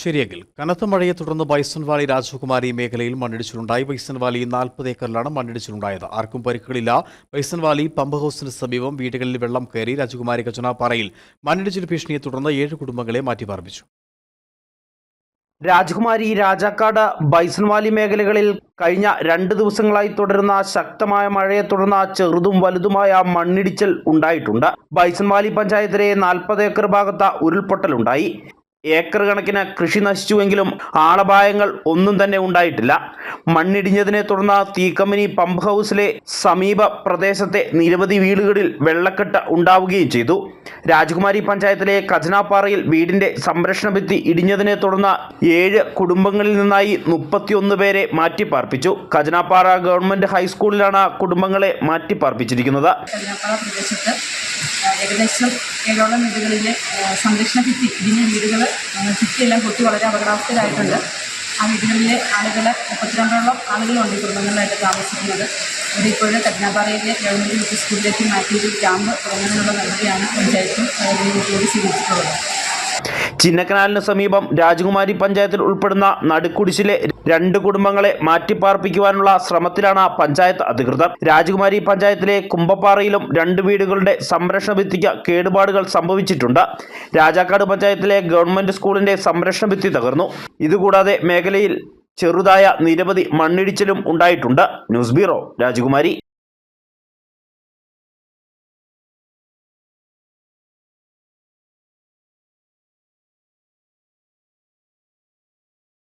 ശരിയെങ്കിൽ കനത്ത മഴയെ തുടർന്ന് ബൈസൺ വാലി രാജകുമാരി മേഖലയിൽ മണ്ണിടിച്ചിലുണ്ടായി. ബൈസൺ വാലി നാൽപ്പത് ഏക്കറിലാണ് മണ്ണിടിച്ചിലുണ്ടായത്. ആർക്കും പരിക്കുകളില്ല. ബൈസൺ വാലി പമ്പ് ഹൗസിന് സമീപം വീടുകളിൽ വെള്ളം കയറി രാജകുമാരി കച്ചനാപ്പാറയിൽ മണ്ണിടിച്ചിൽ ഭീഷണിയെ തുടർന്ന് ഏഴ് കുടുംബങ്ങളെ മാറ്റിപ്പാർപ്പിച്ചു. രാജകുമാരി രാജാക്കാട് ബൈസൺവാലി മേഖലകളിൽ കഴിഞ്ഞ രണ്ട് ദിവസങ്ങളായി തുടരുന്ന ശക്തമായ മഴയെ തുടർന്ന് ചെറുതും വലുതുമായ മണ്ണിടിച്ചിൽ ഉണ്ടായിട്ടുണ്ട്. ബൈസൺവാലി പഞ്ചായത്തിലെ നാൽപ്പത് ഏക്കർ ഭാഗത്ത് ഉരുൾപൊട്ടലുണ്ടായി. ഏക്കർ കണക്കിന് കൃഷി നശിച്ചുവെങ്കിലും ആളപായങ്ങൾ ഒന്നും തന്നെ ഉണ്ടായിട്ടില്ല. മണ്ണിടിഞ്ഞതിനെ തുടർന്ന് തീക്കമ്പനി പമ്പ് ഹൗസിലെ സമീപ പ്രദേശത്തെ നിരവധി വീടുകളിൽ വെള്ളക്കെട്ട് ഉണ്ടാവുകയും ചെയ്തു. രാജകുമാരി പഞ്ചായത്തിലെ ഖജനാപ്പാറയിൽ വീടിന്റെ സംരക്ഷണ ഭിത്തി ഇടിഞ്ഞതിനെ തുടർന്ന് ഏഴ് കുടുംബങ്ങളിൽ നിന്നായി മുപ്പത്തിയൊന്ന് പേരെ മാറ്റിപ്പാർപ്പിച്ചു. ഖജനാപ്പാറ ഗവൺമെന്റ് ഹൈസ്കൂളിലാണ് കുടുംബങ്ങളെ മാറ്റിപ്പാർപ്പിച്ചിരിക്കുന്നത്. ഏകദേശം ഏഴോളം വീടുകളിലെ സംരക്ഷണ ഭിത്തി ഇടിഞ്ഞ വീടുകൾ ഭിത്തിയെല്ലാം പൊട്ടി വളരെ അപകടാവസ്ഥയിലായിട്ടുണ്ട്. ആ വീടുകളിലെ ആളുകൾ മുപ്പത്തിരണ്ടോളം ആളുകളുണ്ട് ഈ കുടുംബങ്ങളിലായിട്ട് താമസിക്കുന്നത്. ഇവിടെ ഇപ്പോഴും കതിനാപ്പാറയിലെ ഗവൺമെന്റ് യു പി സ്കൂളിലേക്ക് മാറ്റിയിട്ട് ക്യാമ്പ് തുടങ്ങുന്നതിനുള്ള നടപടിയാണ് പഞ്ചായത്തും സ്വീകരിച്ചിട്ടുള്ളത്. ചിന്നക്കനാലിന് സമീപം രാജകുമാരി പഞ്ചായത്തിൽ ഉൾപ്പെടുന്ന നടുക്കുടിശിലെ രണ്ട് കുടുംബങ്ങളെ മാറ്റിപ്പാർപ്പിക്കുവാനുള്ള ശ്രമത്തിലാണ് പഞ്ചായത്ത് അധികൃതർ. രാജകുമാരി പഞ്ചായത്തിലെ കുമ്പപ്പാറയിലും രണ്ട് വീടുകളുടെ സംരക്ഷണ ഭിത്തിക്ക് കേടുപാടുകൾ സംഭവിച്ചിട്ടുണ്ട്. രാജാക്കാട് പഞ്ചായത്തിലെ ഗവൺമെന്റ് സ്കൂളിന്റെ സംരക്ഷണ ഭിത്തി തകർന്നു. ഇതുകൂടാതെ മേഖലയിൽ ചെറുതായ നിരവധി മണ്ണിടിച്ചിലും ഉണ്ടായിട്ടുണ്ട്. ന്യൂസ് ബ്യൂറോ രാജകുമാരി.